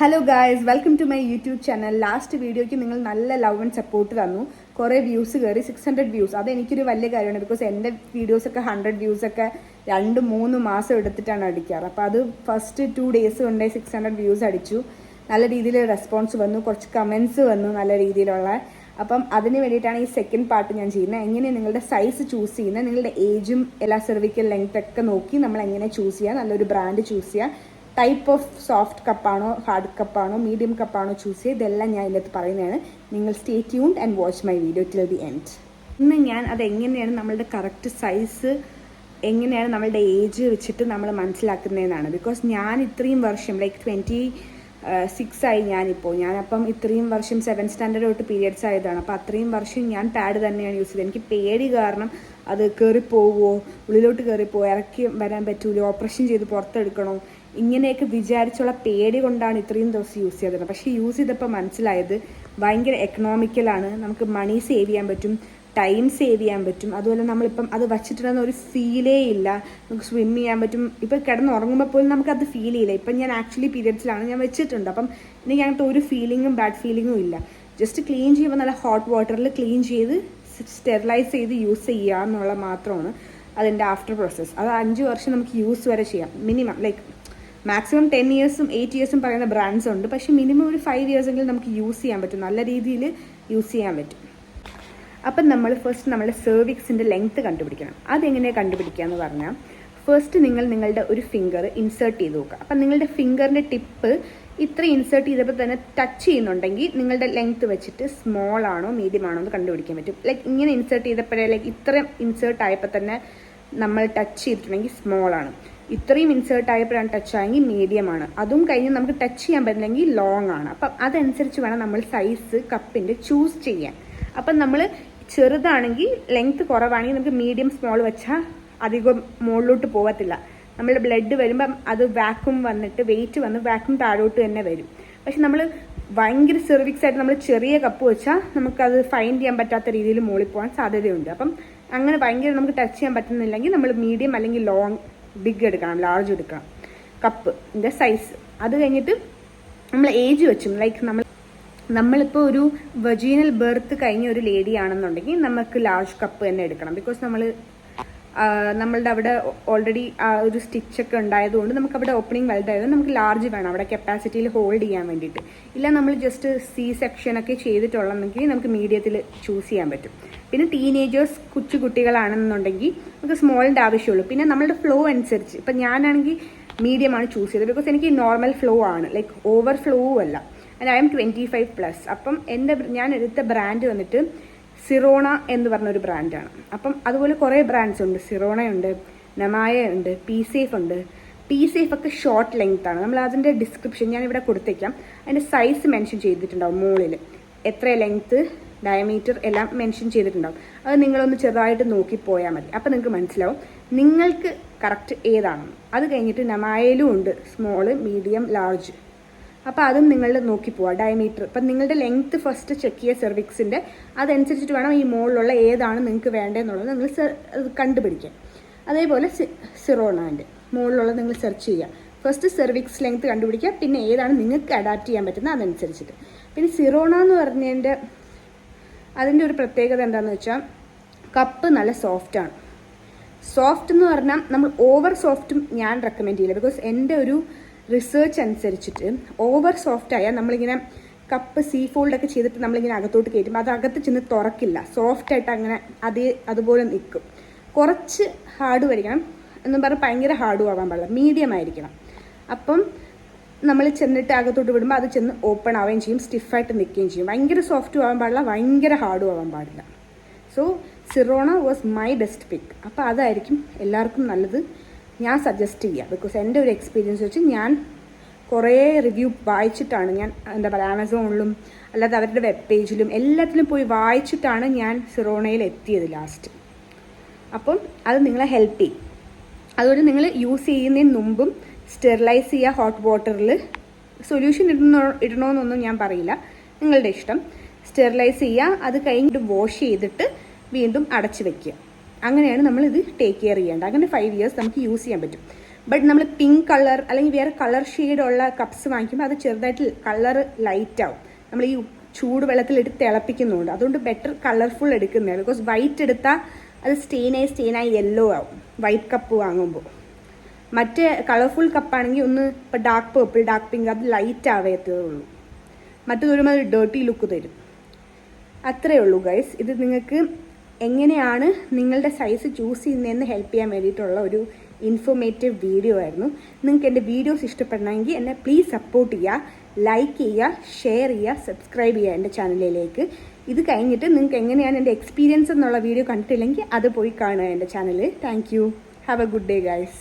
Hello guys welcome to my YouTube channel last വീഡിയോയ്ക്ക് നിങ്ങൾ നല്ല ലവ് ആൻഡ് സപ്പോർട്ട് തന്നു. കുറേ വ്യൂസ് കയറി സിക്സ് ഹൺഡ്രഡ് വ്യൂസ് അത് എനിക്കൊരു വലിയ കാര്യമാണ്. ബിക്കോസ് എന്റെ വീഡിയോസൊക്കെ ഹൺഡ്രഡ് വ്യൂസ് ഒക്കെ രണ്ട് മൂന്ന് മാസം എടുത്തിട്ടാണ് അടിക്കാറ്. അപ്പോൾ അത് ഫസ്റ്റ് ടു ഡേയ്സ് കൊണ്ട് സിക്സ് ഹൺഡ്രഡ് വ്യൂസ് അടിച്ചു. നല്ല രീതിയിൽ റെസ്പോൺസ് വന്നു. കുറച്ച് കമൻസ് വന്നു നല്ല രീതിയിലുള്ള. അപ്പം അതിന് വേണ്ടിയിട്ടാണ് ഈ സെക്കൻഡ് പാർട്ട് ഞാൻ ചെയ്യുന്നത്. എങ്ങനെ നിങ്ങളുടെ സൈസ് ചൂസ് ചെയ്യുന്നത്? നിങ്ങളുടെ ഏജും എല്ലാ സെർവിക്കൽ ലെങ്ത് ഒക്കെ നോക്കി നമ്മൾ എങ്ങനെ ചൂസ് ചെയ്യുക? നല്ലൊരു ബ്രാൻഡ് ചൂസ് ചെയ്യുക. ടൈപ്പ് ഓഫ് സോഫ്റ്റ് കപ്പാണോ ഹാർഡ് കപ്പാണോ മീഡിയം കപ്പാണോ ചൂസ് ചെയ്യുക ഇതെല്ലാം ഞാൻ ഇതിനകത്ത് പറയുന്നതാണ്. നിങ്ങൾ stay tuned and watch my video till the end ഇന്ന് ഞാൻ അത് എങ്ങനെയാണ് നമ്മളുടെ കറക്റ്റ് സൈസ് എങ്ങനെയാണ് നമ്മളുടെ ഏജ് വെച്ചിട്ട് നമ്മൾ മനസ്സിലാക്കുന്നതെന്നാണ്. ബിക്കോസ് ഞാൻ ഇത്രയും വർഷം ലൈക്ക് ട്വന്റി സിക്സ് ആയി ഞാനിപ്പോൾ. ഞാനപ്പം ഇത്രയും വർഷം സെവൻ സ്റ്റാൻഡേർഡ് തൊട്ട് പീരിയഡ്സ് ആയതാണ്. അപ്പോൾ അത്രയും വർഷം ഞാൻ പാഡ് തന്നെയാണ് യൂസ് ചെയ്തത്. എനിക്ക് പേടി കാരണം അത് കയറിപ്പോവോ ഉള്ളിലോട്ട് കയറിപ്പോവോ ഇറക്കി വരാൻ പറ്റൂലോ ഓപ്പറേഷൻ ചെയ്ത് പുറത്തെടുക്കണോ ഇങ്ങനെയൊക്കെ വിചാരിച്ചുള്ള പേടി കൊണ്ടാണ് ഇത്രയും ദിവസം യൂസ് ചെയ്തത്. പക്ഷേ യൂസ് ചെയ്തപ്പോൾ മനസ്സിലായത് ഭയങ്കര എക്കണോമിക്കലാണ് നമുക്ക് മണി സേവ് ചെയ്യാൻ പറ്റും ടൈം സേവ് ചെയ്യാൻ പറ്റും. അതുപോലെ നമ്മളിപ്പം അത് വച്ചിട്ടുണ്ടെന്ന് ഒരു ഫീലേ ഇല്ല. നമുക്ക് സ്വിം ചെയ്യാൻ പറ്റും. ഇപ്പം കിടന്ന് ഉറങ്ങുമ്പോൾ പോലും അത് ഫീൽ ചെയ്യില്ല. ഇപ്പം ഞാൻ ആക്ച്വലി പീരിയഡ്സിലാണ് ഞാൻ വെച്ചിട്ടുണ്ട്. അപ്പം എനിക്ക് അങ്ങനത്തെ ഒരു ഫീലിങ്ങും ബാഡ് ഫീലിങ്ങും ഇല്ല. ജസ്റ്റ് ക്ലീൻ ചെയ്യുമ്പോൾ നല്ല ഹോട്ട് വാട്ടറിൽ ക്ലീൻ ചെയ്ത് സ്റ്റെറിലൈസ് ചെയ്ത് യൂസ് ചെയ്യുക എന്നുള്ള മാത്രമാണ് അതിന്റെ ആഫ്റ്റർ പ്രോസസ്സ് അത് അഞ്ച് വർഷം നമുക്ക് യൂസ് വരെ ചെയ്യാം. മിനിമം ലൈക്ക് മാക്സിമം ടെൻ ഇയേഴ്സും എയ്റ്റ് ഇയേഴ്സും പറയുന്ന ബ്രാൻഡ്സ് ഉണ്ട്. പക്ഷേ മിനിമം ഒരു ഫൈവ് ഇയേഴ്സ് എങ്കിലും നമുക്ക് യൂസ് ചെയ്യാൻ പറ്റും. നല്ല രീതിയിൽ യൂസ് ചെയ്യാൻ പറ്റും. അപ്പം നമ്മൾ ഫസ്റ്റ് നമ്മുടെ സെർവിക്സിന്റെ ലെങ്ത്ത് കണ്ടുപിടിക്കണം. അതെങ്ങനെയാണ് കണ്ടുപിടിക്കുക എന്ന് പറഞ്ഞാൽ ഫസ്റ്റ് നിങ്ങൾ നിങ്ങളുടെ ഒരു ഫിംഗർ ഇൻസേർട്ട് ചെയ്ത് നോക്കുക. അപ്പം നിങ്ങളുടെ ഫിംഗറിന്റെ ടിപ്പ് ഇത്ര ഇൻസേർട്ട് ചെയ്തപ്പോൾ തന്നെ ടച്ച് ചെയ്യുന്നുണ്ടെങ്കിൽ നിങ്ങളുടെ ലെങ്ത്ത് വെച്ചിട്ട് സ്മോൾ ആണോ മീഡിയം ആണോ എന്ന് കണ്ടുപിടിക്കാൻ പറ്റും. ലൈക്ക് ഇങ്ങനെ ഇൻസേർട്ട് ചെയ്തപ്പോഴേ ലൈക്ക് ഇത്രയും ഇൻസേർട്ട് ആയപ്പോൾ തന്നെ നമ്മൾ ടച്ച് ചെയ്തിട്ടുണ്ടെങ്കിൽ സ്മോൾ ആണ്. ഇത്രയും ഇൻസേർട്ട് ആയപ്പോഴാണ് ടച്ച് ആയെങ്കിൽ മീഡിയം ആണ്. അതും കഴിഞ്ഞ് നമുക്ക് ടച്ച് ചെയ്യാൻ പറ്റില്ലെങ്കിൽ ലോങ് ആണ്. അപ്പം അതനുസരിച്ച് വേണം നമ്മൾ സൈസ് കപ്പിന്റെ ചൂസ് ചെയ്യാൻ. അപ്പം നമ്മൾ ചെറുതാണെങ്കിൽ ലെങ്ത് കുറവാണെങ്കിൽ നമുക്ക് മീഡിയം സ്മോൾ വെച്ചാൽ അധികം മുകളിലോട്ട് പോകത്തില്ല. നമ്മുടെ ബ്ലഡ് വരുമ്പം അത് വാക്യൂം വന്നിട്ട് വെയിറ്റ് വന്ന് വാക്യൂം താഴോട്ട് തന്നെ വരും. പക്ഷെ നമ്മൾ ഭയങ്കര സെർവിക്സ് ആയിട്ട് നമ്മൾ ചെറിയ കപ്പ് വെച്ചാൽ നമുക്കത് ഫൈൻഡ് ചെയ്യാൻ പറ്റാത്ത രീതിയിൽ മുകളിൽ പോകാൻ സാധ്യതയുണ്ട്. അപ്പം അങ്ങനെ ഭയങ്കര നമുക്ക് ടച്ച് ചെയ്യാൻ പറ്റുന്നില്ലെങ്കിൽ നമ്മൾ മീഡിയം അല്ലെങ്കിൽ ലോങ് ബിഗ് എടുക്കണം ലാർജ് എടുക്കണം. കപ്പ് ഇതിന്റെ സൈസ് അത് കഴിഞ്ഞിട്ട് നമ്മൾ ഏജ് വെച്ചും ലൈക്ക് നമ്മൾ നമ്മളിപ്പോൾ ഒരു വെജീനൽ ബെർത്ത് കഴിഞ്ഞ ഒരു ലേഡി ആണെന്നുണ്ടെങ്കിൽ നമുക്ക് ലാർജ് കപ്പ് തന്നെ എടുക്കണം. ബിക്കോസ് നമ്മൾ നമ്മളുടെ അവിടെ ഓൾറെഡി ആ ഒരു സ്റ്റിച്ചൊക്കെ ഉണ്ടായതുകൊണ്ട് നമുക്ക് അവിടെ ഓപ്പണിംഗ് വലുതായത് നമുക്ക് ലാർജ് വേണം അവിടെ കപ്പാസിറ്റിയിൽ ഹോൾഡ് ചെയ്യാൻ വേണ്ടിയിട്ട്. ഇല്ല നമ്മൾ ജസ്റ്റ് സി സെക്ഷനൊക്കെ ചെയ്തിട്ടുള്ളതെങ്കിൽ നമുക്ക് മീഡിയത്തിൽ ചൂസ് ചെയ്യാൻ പറ്റും. പിന്നെ ടീനേജേഴ്സ് കൊച്ചു കുട്ടികളാണെന്നുണ്ടെങ്കിൽ നമുക്ക് സ്മോളിന്റെ ആവശ്യമുള്ളൂ. പിന്നെ നമ്മളുടെ ഫ്ലോ അനുസരിച്ച്. ഇപ്പം ഞാനാണെങ്കിൽ മീഡിയമാണ് ചൂസ് ചെയ്തത്. ബിക്കോസ് എനിക്ക് നോർമൽ ഫ്ലോ ആണ്. ലൈക്ക് ഓവർ ഫ്ലോവും അല്ല. And I'm twenty five plus അപ്പം എന്റെ ഞാൻ എടുത്ത ബ്രാൻഡ് വന്നിട്ട് സിറോണ എന്ന് പറഞ്ഞൊരു ബ്രാൻഡാണ് അപ്പം അതുപോലെ കുറേ ബ്രാൻഡ്സ് ഉണ്ട്. സിറോണയുണ്ട് നമായ ഉണ്ട് പി സേഫ് ഉണ്ട്. പി സേഫ് ഒക്കെ ഷോർട്ട് ലെങ്ത് ആണ്. നമ്മൾ അതിന്റെ ഡിസ്ക്രിപ്ഷൻ ഞാൻ ഇവിടെ കൊടുത്തേക്കാം. അതിന്റെ സൈസ് മെൻഷൻ ചെയ്തിട്ടുണ്ടാവും മുകളിൽ എത്ര ലെങ്ത്ത് ഡയമീറ്റർ എല്ലാം മെൻഷൻ ചെയ്തിട്ടുണ്ടാവും. അത് നിങ്ങളൊന്ന് ചെറുതായിട്ട് നോക്കി പോയാൽ മതി. അപ്പോൾ നിങ്ങൾക്ക് മനസ്സിലാവും. നിങ്ങൾക്ക് കറക്റ്റ് ഏതാണെന്ന് അത് കഴിഞ്ഞിട്ട് നമായയിലും ഉണ്ട്. സ്മോൾ മീഡിയം ലാർജ് അപ്പോൾ അതും നിങ്ങൾ നോക്കി പോവുക ഡയമീറ്റർ ഇപ്പം നിങ്ങളുടെ ലെങ്ത്ത് ഫസ്റ്റ് ചെക്ക് ചെയ്യുക സെർവിക്സിന്റെ അതനുസരിച്ചിട്ട് വേണം ഈ മുകളിലുള്ള ഏതാണ് നിങ്ങൾക്ക് വേണ്ടതെന്നുള്ളത് നിങ്ങൾ കണ്ടുപിടിക്കാൻ. അതേപോലെ സിറോണാന്റെ. മുകളിലുള്ളത് നിങ്ങൾ സെർച്ച് ചെയ്യുക ഫസ്റ്റ് സെർവിക്സ് ലെങ്ത് കണ്ടുപിടിക്കുക. പിന്നെ ഏതാണ് നിങ്ങൾക്ക് അഡാപ്റ്റ് ചെയ്യാൻ പറ്റുന്നത് അതനുസരിച്ചിട്ട്. പിന്നെ സിറോണ എന്ന് പറഞ്ഞതിന്റെ അതിന്റെ ഒരു പ്രത്യേകത എന്താണെന്ന് വെച്ചാൽ കപ്പ് നല്ല സോഫ്റ്റാണ് സോഫ്റ്റ് എന്ന് പറഞ്ഞാൽ നമ്മൾ ഓവർ സോഫ്റ്റും ഞാൻ റെക്കമെൻഡ് ചെയ്യില്ല. ബിക്കോസ് എന്റെ ഒരു റിസേർച്ച് അനുസരിച്ചിട്ട് ഓവർ സോഫ്റ്റ് ആയാൽ നമ്മളിങ്ങനെ കപ്പ് സീ ഫോൾഡൊക്കെ ചെയ്തിട്ട് നമ്മളിങ്ങനെ അകത്തോട്ട് കയറ്റും അത് അകത്ത് ചെന്ന് തുറക്കില്ല. സോഫ്റ്റ് ആയിട്ട് അങ്ങനെ അതേ അതുപോലെ നിൽക്കും. കുറച്ച് ഹാർഡ് വരിക്കണം എന്ന് പറഞ്ഞാൽ ഭയങ്കര ഹാർഡും ആവാൻ പാടില്ല. മീഡിയം ആയിരിക്കണം. അപ്പം നമ്മൾ ചെന്നിട്ട് അകത്തോട്ട് വിടുമ്പോൾ അത് ചെന്ന് ഓപ്പൺ ആവുകയും ചെയ്യും സ്റ്റിഫായിട്ട് നിൽക്കുകയും ചെയ്യും. ഭയങ്കര സോഫ്റ്റും ആവാൻ പാടില്ല ഭയങ്കര ഹാർഡും ആവാൻ പാടില്ല. So Sirona was my best pick അപ്പോൾ അതായിരിക്കും എല്ലാവർക്കും നല്ലത് ഞാൻ സജസ്റ്റ് ചെയ്യുക ബിക്കോസ് എന്റെ ഒരു എക്സ്പീരിയൻസ് വെച്ച് ഞാൻ കുറേ റിവ്യൂ വായിച്ചിട്ടാണ് ഞാൻ എന്താ പറയുക ആമസോണിലും അല്ലാതെ അവരുടെ വെബ് പേജിലും എല്ലാത്തിലും പോയി വായിച്ചിട്ടാണ് ഞാൻ സിറോണയിൽ എത്തിയത് ലാസ്റ്റ് അപ്പം അത് നിങ്ങളെ ഹെൽപ്പ് ചെയ്യും. അതുകൊണ്ട് നിങ്ങൾ യൂസ് ചെയ്യുന്നതിന് മുമ്പും സ്റ്റെറിലൈസ് ചെയ്യുക ഹോട്ട് വാട്ടറിൽ സൊല്യൂഷൻ ഇടണോ ഇടണമെന്നൊന്നും ഞാൻ പറയില്ല. നിങ്ങളുടെ ഇഷ്ടം. സ്റ്റെറിലൈസ് ചെയ്യുക. അത് കഴിഞ്ഞിട്ട് വാഷ് ചെയ്തിട്ട് വീണ്ടും അടച്ചു വെക്കുക. അങ്ങനെയാണ് നമ്മൾ ഇത് ടേക്ക് കെയർ ചെയ്യേണ്ടത്. അങ്ങനെ ഫൈവ് ഇയേഴ്സ് നമുക്ക് യൂസ് ചെയ്യാൻ പറ്റും. ബട്ട് നമ്മൾ പിങ്ക് കളർ അല്ലെങ്കിൽ വേറെ കളർ ഷെയ്ഡുള്ള കപ്സ് വാങ്ങിക്കുമ്പോൾ അത് ചെറുതായിട്ട് കളർ ലൈറ്റ് ആവും. നമ്മൾ ഈ ചൂട് വെള്ളത്തിലിട്ട് തിളപ്പിക്കുന്നുണ്ട്. അതുകൊണ്ട് ബെറ്റർ കളർഫുൾ എടുക്കുന്നതാണ്. ബിക്കോസ് വൈറ്റ് എടുത്താൽ അത് സ്റ്റെയിനായി സ്റ്റെയിനായി യെല്ലോ ആവും. വൈറ്റ് കപ്പ് വാങ്ങുമ്പോൾ. മറ്റേ കളർഫുൾ കപ്പാണെങ്കിൽ ഒന്ന് ഇപ്പോൾ ഡാർക്ക് പേർപ്പിൾ ഡാർക്ക് പിങ്ക് അത് ലൈറ്റ് ആവേത്തേ ഉള്ളൂ മറ്റേത് ഒരുമാതിരി ഡേർട്ടി ലുക്ക് തരും. അത്രേ ഉള്ളൂ ഗൈസ് ഇത് നിങ്ങൾക്ക് എങ്ങനെയാണ് നിങ്ങളുടെ സൈസ് ചൂസ് ചെയ്യുന്നതെന്ന് ഹെൽപ്പ് ചെയ്യാൻ വേണ്ടിയിട്ടുള്ള ഒരു ഇൻഫോർമേറ്റീവ് വീഡിയോ ആയിരുന്നു. നിങ്ങൾക്ക് എന്റെ വീഡിയോസ് ഇഷ്ടപ്പെടണമെങ്കിൽ എന്നെ പ്ലീസ് സപ്പോർട്ട് ചെയ്യുക ലൈക്ക് ചെയ്യുക ഷെയർ ചെയ്യുക സബ്സ്ക്രൈബ് ചെയ്യുക എന്റെ ചാനലിലേക്ക്. ഇത് കഴിഞ്ഞിട്ട് നിങ്ങൾക്ക് എങ്ങനെയാണ് എന്റെ എക്സ്പീരിയൻസ് എന്നുള്ള വീഡിയോ കണ്ടിട്ടില്ലെങ്കിൽ അത് പോയി കാണുക എന്റെ channel thank you have a good day guys